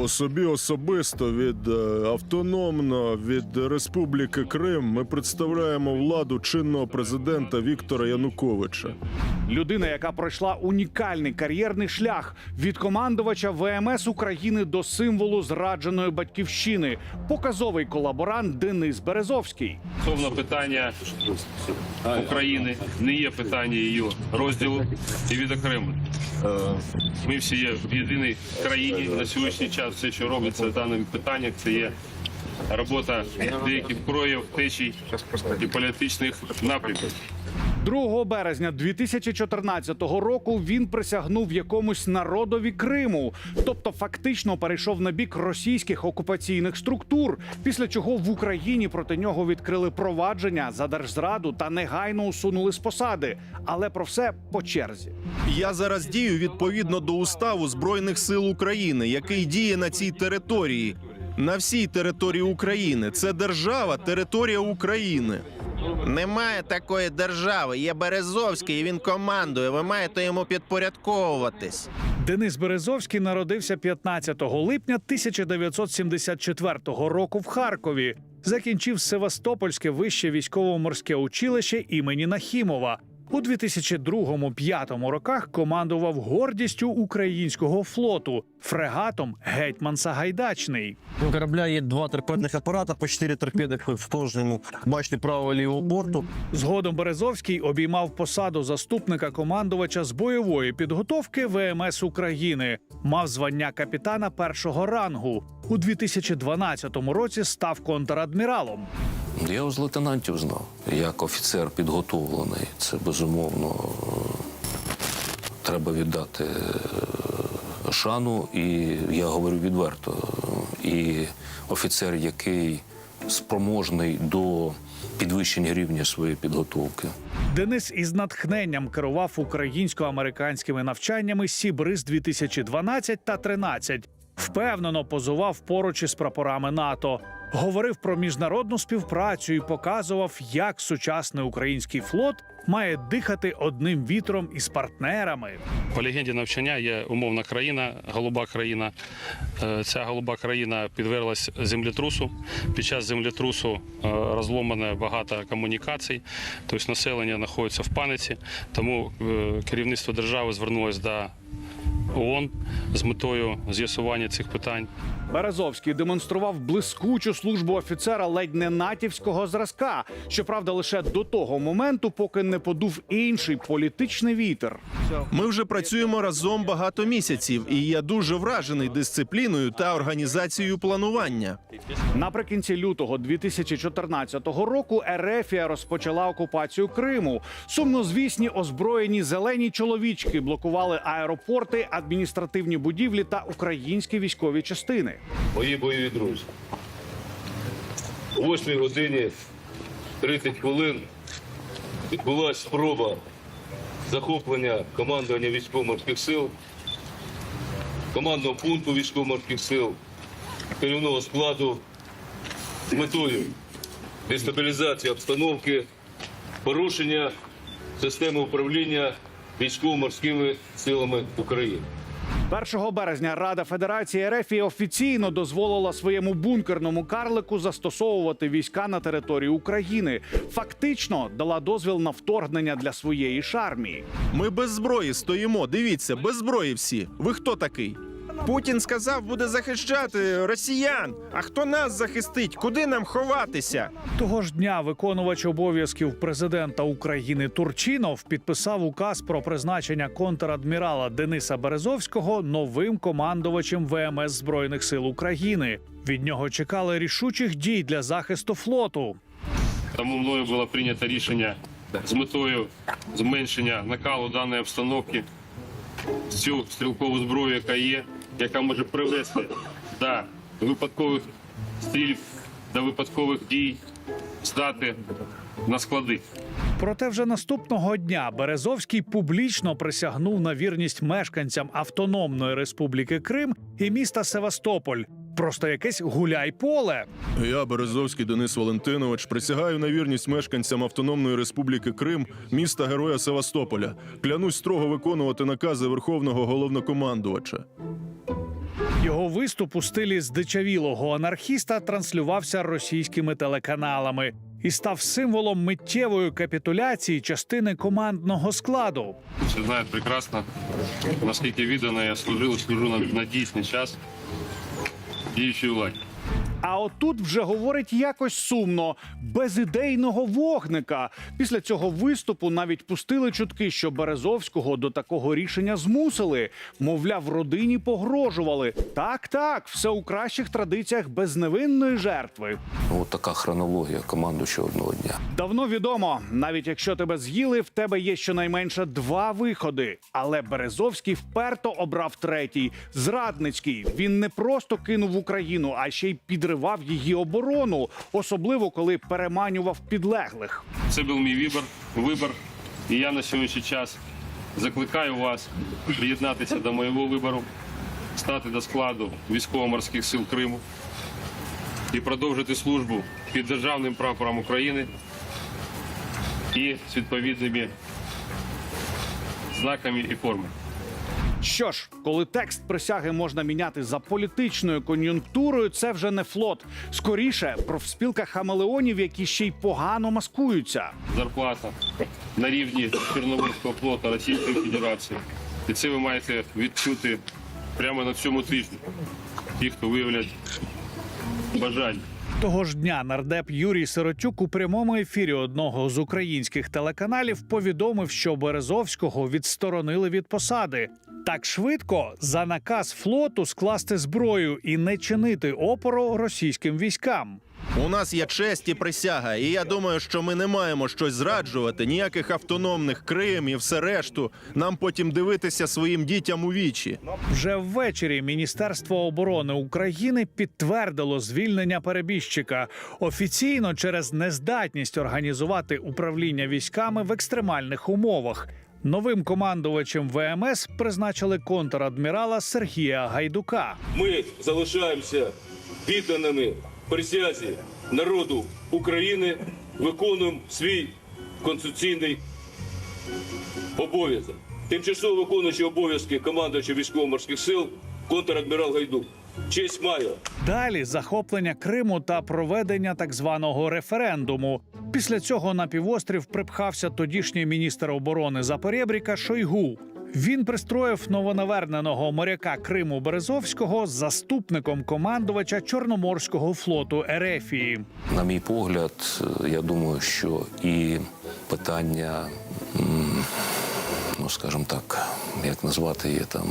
По собі особисто від е, автономно від Республіки Крим ми представляємо владу чинного президента Віктора Януковича. Людина, яка пройшла унікальний кар'єрний шлях від командувача ВМС України до символу зрадженої батьківщини, показовий колаборант Денис Березовський. Стосовно питання України не є питання її розділу і відокремлення. Е, Ми всі є в єдиній країні на сьогоднішній час. Все, що робиться в даних питаннях, це є робота деяких проявів, течій і політичних напрямків. 2 березня 2014 року він присягнув якомусь народові Криму, тобто фактично перейшов на бік російських окупаційних структур, після чого в Україні проти нього відкрили провадження за держзраду та негайно усунули з посади. Але про все по черзі. Я зараз дію відповідно до уставу Збройних сил України, який діє на цій території. На всій території України. Це держава, територія України. Немає такої держави. Є Березовський, і він командує. Ви маєте йому підпорядковуватись. Денис Березовський народився 15 липня 1974 року в Харкові. Закінчив Севастопольське вище військово-морське училище імені Нахімова. У 2002-2005 роках командував гордістю українського флоту фрегатом Гетьман Сагайдачний. У корабля є два торпедних апарата, по чотири торпеди в кожному бачите правого лівого борту. Згодом Березовський обіймав посаду заступника командувача з бойової підготовки ВМС України. Мав звання капітана першого рангу. У 2012 році став контрадміралом. Я з лейтенантів знав. Як офіцер підготовлений, це безумовно треба віддати е, шану, і я говорю відверто. І офіцер, який спроможний до підвищення рівня своєї підготовки. Денис із натхненням керував українсько-американськими навчаннями Сібриз 2012 та 13. Впевнено позував поруч із прапорами НАТО. Говорив про міжнародну співпрацю і показував, як сучасний український флот має дихати одним вітром із партнерами. По легенді навчання є умовна країна, голуба країна. Е, Ця голуба країна підверглась землетрусу. Під час землетрусу е, розломане багато комунікацій, тобто населення знаходиться в паниці. Тому е, керівництво держави звернулося до ООН з метою з'ясування цих питань. Березовський демонстрував блискучу службу офіцера ледь не натівського зразка. Щоправда, лише до того моменту, поки не подув інший політичний вітер. Ми вже працюємо разом багато місяців, і я дуже вражений дисципліною та організацією планування. Наприкінці лютого 2014 року Ерефія розпочала окупацію Криму. Сумнозвісні озброєні зелені чоловічки блокували аеропорти, адміністративні будівлі та українські військові частини. Мої бойові друзі. О 8 годині 30 хвилин відбулася спроба захоплення командування військово-морських сил, командного пункту військово-морських сил, керівного складу з метою дестабілізації обстановки, порушення системи управління військово-морськими силами України. 1 березня Рада Федерації РФ офіційно дозволила своєму бункерному карлику застосовувати війська на території України. Фактично дала дозвіл на вторгнення для своєї ж армії. Ми без зброї стоїмо. Дивіться, без зброї всі. Ви хто такий? Путін сказав, буде захищати росіян. А хто нас захистить? Куди нам ховатися? Того ж дня виконувач обов'язків президента України Турчинов підписав указ про призначення контрадмірала Дениса Березовського новим командувачем ВМС Збройних сил України. Від нього чекали рішучих дій для захисту флоту. Тому мною було прийнято рішення з метою зменшення накалу даної обстановки цю стрілкову зброю, яка є, яка може привести до випадкових стрільб, до випадкових дій, здати на склади. Проте вже наступного дня Березовський публічно присягнув на вірність мешканцям Автономної Республіки Крим і міста Севастополь. Просто якесь гуляй поле. Я, Березовський Денис Валентинович, присягаю на вірність мешканцям Автономної Республіки Крим, міста Героя Севастополя. Клянусь строго виконувати накази Верховного головнокомандувача. Його виступ у стилі здичавілого анархіста транслювався російськими телеканалами і став символом миттєвої капітуляції частини командного складу. Всі знають прекрасно, наскільки віддано я служив, служу на, на дійсний час діючій владі. А отут вже говорить якось сумно, без ідейного вогника. Після цього виступу навіть пустили чутки, що Березовського до такого рішення змусили. Мовляв, родині погрожували. Так, так, все у кращих традиціях безневинної жертви. От така хронологія командуючого одного дня. Давно відомо, навіть якщо тебе з'їли, в тебе є щонайменше два виходи. Але Березовський вперто обрав третій зрадницький. Він не просто кинув Україну, а ще й підривав її оборону, особливо коли переманював підлеглих. Це був мій вибір, вибір. І я на сьогоднішній час закликаю вас приєднатися до моєго вибору, стати до складу військово-морських сил Криму і продовжити службу під державним прапором України і з відповідними знаками і формами. Що ж, коли текст присяги можна міняти за політичною кон'юнктурою, це вже не флот. Скоріше профспілка хамелеонів, які ще й погано маскуються. зарплата на рівні Чорноморського флоту Російської Федерації. І це ви маєте відчути прямо на цьому тижні. Ті, хто виявлять бажання. Того ж дня нардеп Юрій Сиротюк у прямому ефірі одного з українських телеканалів повідомив, що Березовського відсторонили від посади. Так швидко за наказ флоту скласти зброю і не чинити опору російським військам. У нас є честь і присяга, і я думаю, що ми не маємо щось зраджувати, ніяких автономних Крим і все решту. Нам потім дивитися своїм дітям у вічі. Вже ввечері Міністерство оборони України підтвердило звільнення перебіжчика офіційно через нездатність організувати управління військами в екстремальних умовах. Новим командувачем ВМС призначили контрадмірала Сергія Гайдука. Ми залишаємося відданими присязі народу України, виконуємо свій конституційний обов'язок. Тимчасово виконуючий обов'язки командувача військово-морських сил контрадмірал Гайдук. Честь маю. Далі захоплення Криму та проведення так званого референдуму. Після цього на півострів припхався тодішній міністр оборони Запорєбріка Шойгу. Він пристроїв новонаверненого моряка Криму Березовського заступником командувача Чорноморського флоту Ерефії. На мій погляд, я думаю, що і питання, ну скажімо так, як назвати її там.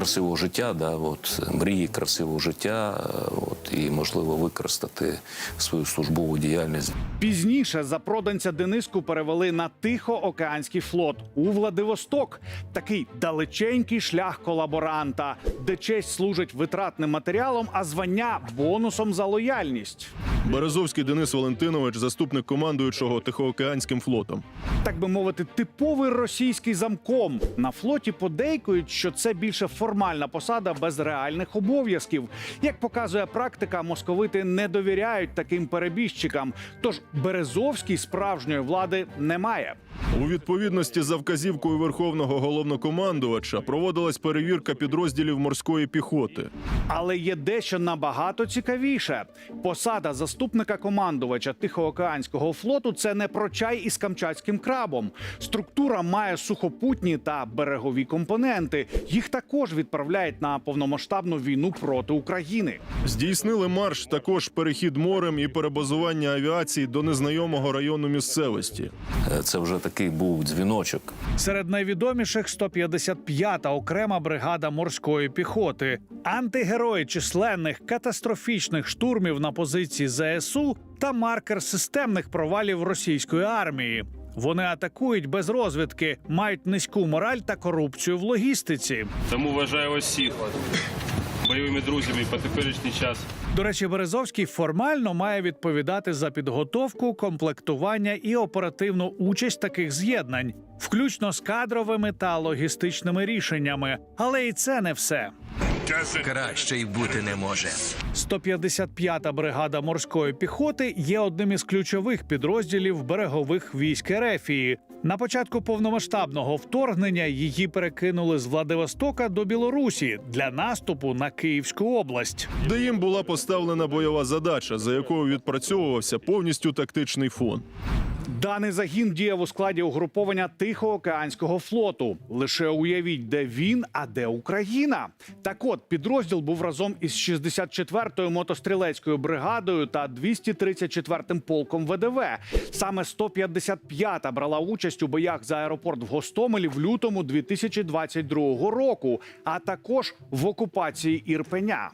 Красивого життя, да, от, мрії красивого життя, е, от, і можливо використати свою службову діяльність Пізніше запроданця Дениску перевели на Тихоокеанський флот у Владивосток. Такий далеченький шлях колаборанта, де честь служить витратним матеріалом, а звання бонусом за лояльність. Березовський Денис Валентинович, заступник командуючого Тихоокеанським флотом. так би мовити, типовий російський замком. На флоті подейкують, що це більше формальна посада без реальних обов'язків. Як показує практика, московити не довіряють таким перебіжчикам. Тож Березовський справжньої влади не має. У відповідності за вказівкою верховного головнокомандувача проводилась перевірка підрозділів морської піхоти. Але є дещо набагато цікавіше. Посада заступника командувача Тихоокеанського флоту це не про чай із камчатським крабом. Структура має сухопутні та берегові компоненти. Їх також відправляють на повномасштабну війну проти України. Здійснили марш, також перехід морем і перебазування авіації до незнайомого району місцевості. Е, це вже такий був дзвіночок. Серед найвідоміших 155-та окрема бригада морської піхоти. Антигерої численних катастрофічних штурмів на позиції ЗСУ та маркер системних провалів російської армії. Вони атакують без розвідки, мають низьку мораль та корупцію в логістиці. Тому вважаю всіх бойовими друзями по теперішній час. До речі, Березовський формально має відповідати за підготовку, комплектування і оперативну участь таких з'єднань, включно з кадровими та логістичними рішеннями. Але і це не все. Краще й бути не може. 155-та бригада морської піхоти є одним із ключових підрозділів берегових військ Ерефії. На початку повномасштабного вторгнення її перекинули з Владивостока до Білорусі для наступу на Київську область. Де їм була поставлена бойова задача, за якою відпрацьовувався повністю тактичний фон. Даний загін діяв у складі угруповання Тихоокеанського флоту. Лише уявіть, де він, а де Україна. Так от підрозділ був разом із 64-ю мотострілецькою бригадою та 234-м полком ВДВ. Саме 155-та брала участь у боях за аеропорт в Гостомелі в лютому 2022 року, а також в окупації Ірпеня.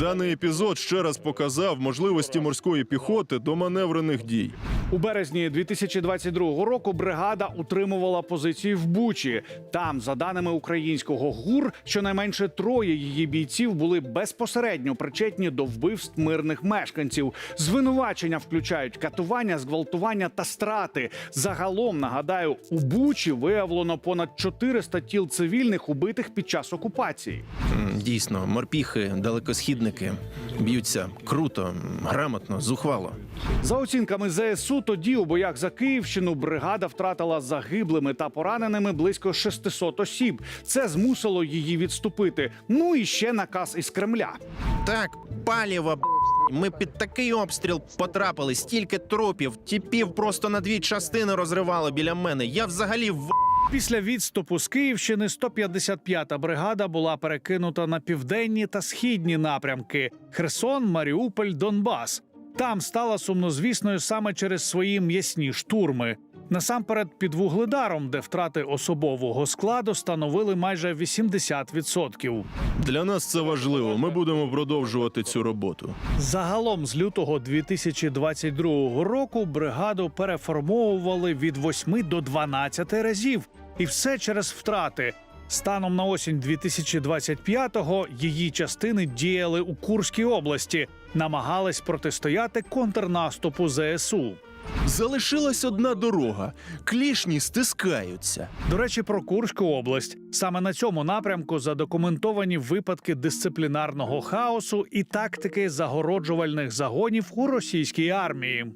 Даний епізод ще раз показав можливості морської піхоти до маневрених дій. У березні 2022 року бригада утримувала позиції в Бучі. Там, за даними українського ГУР, щонайменше троє її бійців були безпосередньо причетні до вбивств мирних мешканців. Звинувачення включають катування, зґвалтування та страти. Загалом нагадаю, у Бучі виявлено понад 400 тіл цивільних убитих під час окупації. Дійсно, морпіхи, далекосхідники б'ються круто, грамотно, зухвало. За оцінками ЗСУ, тоді у боях за Київщину бригада втратила загиблими та пораненими близько 600 осіб. Це змусило її відступити. Ну і ще наказ із Кремля. Так, паліво, б***ь. ми під такий обстріл потрапили, стільки трупів, тіпів просто на дві частини розривало біля мене. Я взагалі в Після відступу з Київщини 155-та бригада була перекинута на південні та східні напрямки: Херсон, Маріуполь, Донбас. Там стала сумнозвісною саме через свої м'ясні штурми. Насамперед під вугледаром, де втрати особового складу становили майже 80%. Для нас це важливо. Ми будемо продовжувати цю роботу. Загалом з лютого 2022 року бригаду переформовували від 8 до 12 разів, і все через втрати. Станом на осінь 2025-го її частини діяли у Курській області, намагались протистояти контрнаступу ЗСУ. Залишилась одна дорога. Клішні стискаються. До речі, про Курську область саме на цьому напрямку задокументовані випадки дисциплінарного хаосу і тактики загороджувальних загонів у російській армії.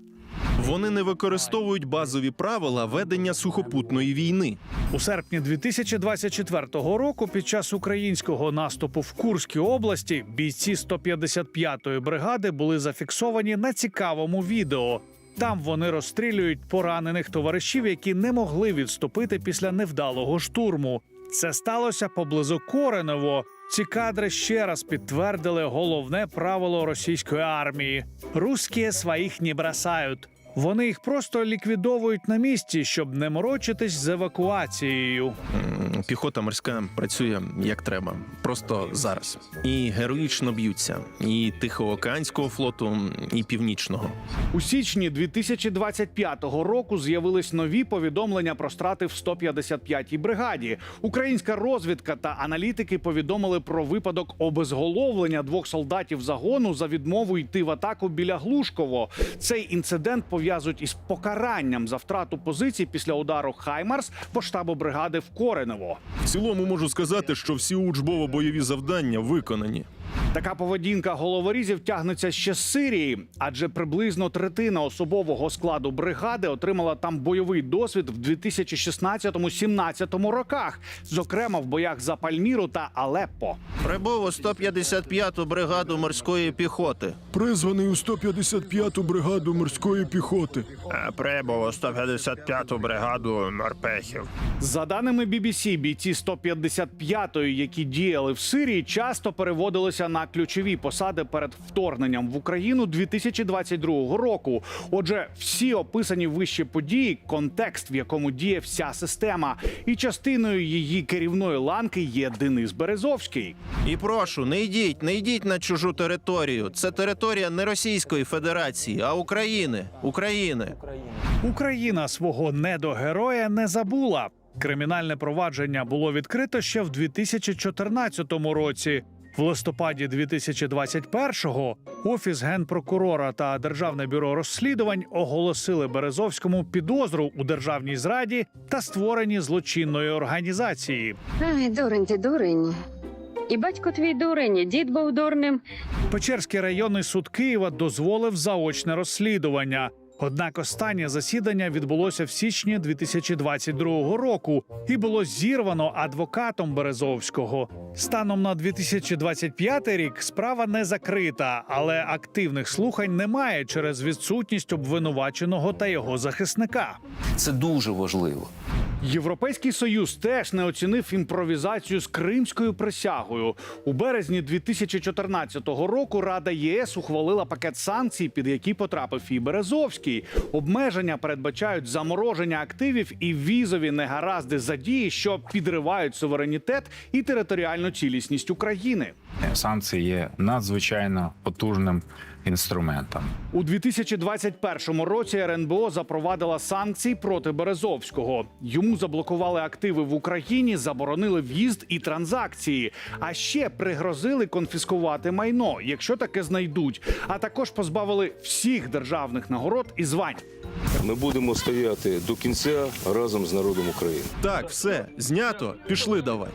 Вони не використовують базові правила ведення сухопутної війни. У серпні 2024 року, під час українського наступу в Курській області, бійці 155-ї бригади були зафіксовані на цікавому відео. Там вони розстрілюють поранених товаришів, які не могли відступити після невдалого штурму. Це сталося поблизу Кореново. Ці кадри ще раз підтвердили головне правило російської армії: русські своїх не бросають. Вони їх просто ліквідовують на місці, щоб не морочитись з евакуацією. Піхота морська працює як треба, просто зараз. І героїчно б'ються. І Тихоокеанського флоту, і північного. У січні 2025 року з'явились нові повідомлення про страти в 155-й бригаді. Українська розвідка та аналітики повідомили про випадок обезголовлення двох солдатів загону за відмову йти в атаку біля Глушково. Цей інцидент пов'язують із покаранням за втрату позицій після удару Хаймарс по штабу бригади в Кореново. В цілому можу сказати, що всі учбово-бойові завдання виконані. Така поведінка головорізів тягнеться ще з Сирії, адже приблизно третина особового складу бригади отримала там бойовий досвід в 2016-17 роках, зокрема в боях за Пальміру та Алеппо. Прибув у 155-ту бригаду морської піхоти. Призваний у 155-ту бригаду морської піхоти. Прибув у 155-ту бригаду морпехів. За даними BBC, бійці 155-ї, які діяли в Сирії, часто переводилися на ключові посади перед вторгненням в Україну 2022 року. Отже, всі описані вище події, контекст, в якому діє вся система, і частиною її керівної ланки є Денис Березовський. І прошу, не йдіть, не йдіть на чужу територію. Це територія не Російської Федерації, а України. України. Україна свого недогероя не забула. Кримінальне провадження було відкрито ще в 2014 році. В листопаді 2021-го офіс генпрокурора та державне бюро розслідувань оголосили Березовському підозру у державній зраді та створенні злочинної організації. Ай, дурень ти дурень. І батько твій дурень, і дід був дурним. Печерський районний суд Києва дозволив заочне розслідування. Однак останнє засідання відбулося в січні 2022 року і було зірвано адвокатом Березовського. Станом на 2025 рік справа не закрита, але активних слухань немає через відсутність обвинуваченого та його захисника. Це дуже важливо. Європейський союз теж не оцінив імпровізацію з кримською присягою. У березні 2014 року Рада ЄС ухвалила пакет санкцій, під які потрапив і Березовський. Обмеження передбачають замороження активів і візові негаразди за дії, що підривають суверенітет і територіальну цілісність України. Санкції є надзвичайно потужним інструментом. У 2021 році РНБО запровадила санкції проти Березовського. Йому заблокували активи в Україні, заборонили в'їзд і транзакції, а ще пригрозили конфіскувати майно, якщо таке знайдуть. А також позбавили всіх державних нагород і звань. Ми будемо стояти до кінця разом з народом України. Так, все, знято, пішли давай.